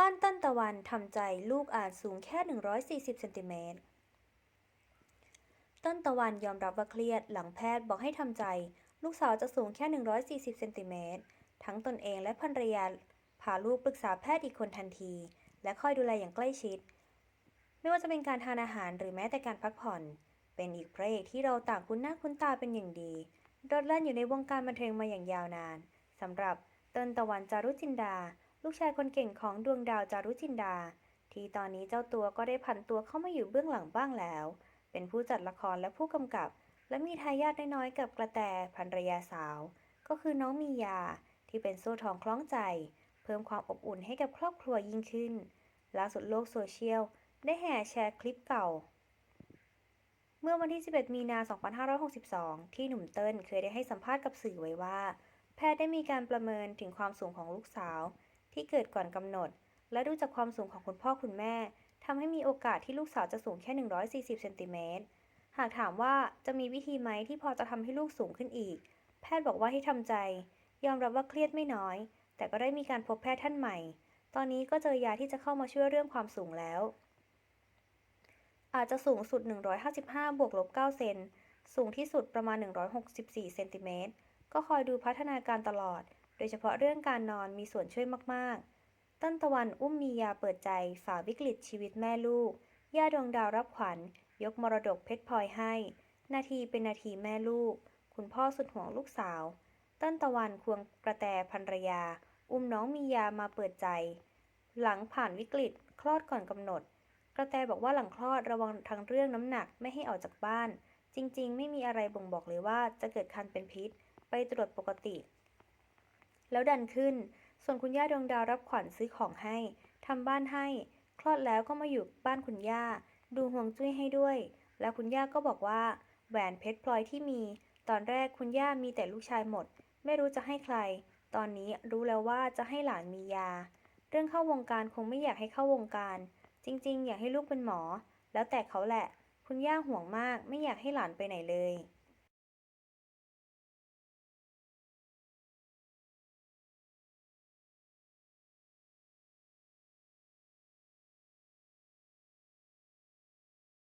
บ้านต้นตะวันทำใจลูกอาจสูงแค่ 140เซนติเมตรต้นตะวันยอมรับว่าเครียดหลังแพทย์บอกให้ทำใจ ลูกสาวจะสูงแค่ 140เซนติเมตรทั้งตนเองและภรรยาพาลูกปรึกษาแพทย์อีกคนทันที และคอยดูแลอย่างใกล้ชิด ไม่ว่าจะเป็นการทานอาหารหรือแม้แต่การพักผ่อน เป็นอีกพระเอกที่เราต่างคุ้นหน้าคุ้นตาเป็นอย่างดีโดดเล่นอยู่ในวงการบันเทิงมาอย่างยาวนานสำหรับเต้นตะวันจารุจินดา ลูกชายคนเก่งของดวงดาวจารุจินดา ที่ตอนนี้เจ้าตัวก็ได้ผันตัวเข้ามาอยู่เบื้องหลังบ้างแล้ว เป็นผู้จัดละครและผู้กำกับ และมีทายาทน้อยๆกับกระแตภรรยาสาว ก็คือน้องมียาที่เป็นโซ่ทองคล้องใจ เพิ่มความอบอุ่นให้กับครอบครัวยิ่งขึ้นล่าสุดโลกโซเชียลได้แห่แชร์คลิปเก่า เมื่อวันที่ 11 มีนา 2562 ที่หนุ่มเติ้ลเคยได้ให้สัมภาษณ์กับสื่อไว้ว่า แพทย์ได้มีการประเมินถึงความสูงของลูกสาว ที่เกิดก่อนกำหนด และดูจากความสูงของคุณพ่อคุณแม่ทำให้มีโอกาสที่ลูกสาวจะสูงแค่ 140เซนติเมตรหากถามว่าจะมีวิธีไหมที่พอจะทำให้ลูกสูงขึ้นอีก แพทย์บอกว่าให้ทำใจ ยอมรับว่าเครียดไม่น้อย แต่ก็ได้มีการพบแพทย์ท่านใหม่ ตอนนี้ก็เจอยาที่จะเข้ามาช่วยเรื่องความสูงแล้ว อาจจะสูงสุด 155 บวกลบ 9 เซน สูงที่สุดประมาณ 164 เซนติเมตร ก็คอยดูพัฒนาการตลอด โดยเฉพาะเรื่องการนอนมีส่วนช่วยมาก ๆต้นตะวันอุ้มมียาเปิดใจฝ่าวิกฤตชีวิตแม่ลูก ย่าดวงดาวรับขวัญ ยกมรดกเพชรพลอยให้ นาทีเป็นนาทีแม่ลูก คุณพ่อสุดห่วงลูกสาวต้นตะวันควงกระแตภรรยา อุ้มน้องมียามาเปิดใจ หลังผ่านวิกฤตคลอดก่อนกำหนด กระแตบอกว่าหลังคลอดระวังทั้งเรื่องน้ำหนักไม่ให้ออกจากบ้าน จริง ๆ ไม่มีอะไรบ่งบอกเลยว่าจะเกิดคันเป็นพิษ ไปตรวจปกติ แล้วดันขึ้น ส่วนคุณย่าดวงดาวรับขวัญซื้อของให้ ทำบ้านให้ คลอดแล้วก็มาอยู่บ้านคุณย่า ดูห่วงจุ้ยให้ด้วย แล้วคุณย่าก็บอกว่า แหวนเพชรพลอยที่มี ตอนแรกคุณย่ามีแต่ลูกชายหมด ไม่รู้จะให้ใคร ตอนนี้รู้แล้วว่าจะให้หลานมียา เรื่องเข้าวงการคงไม่อยากให้เข้าวงการ จริง ๆ อยากให้ลูกเป็นหมอ แล้วแต่เขาแหละ คุณย่าห่วงมากไม่อยากให้หลานไปไหนเลย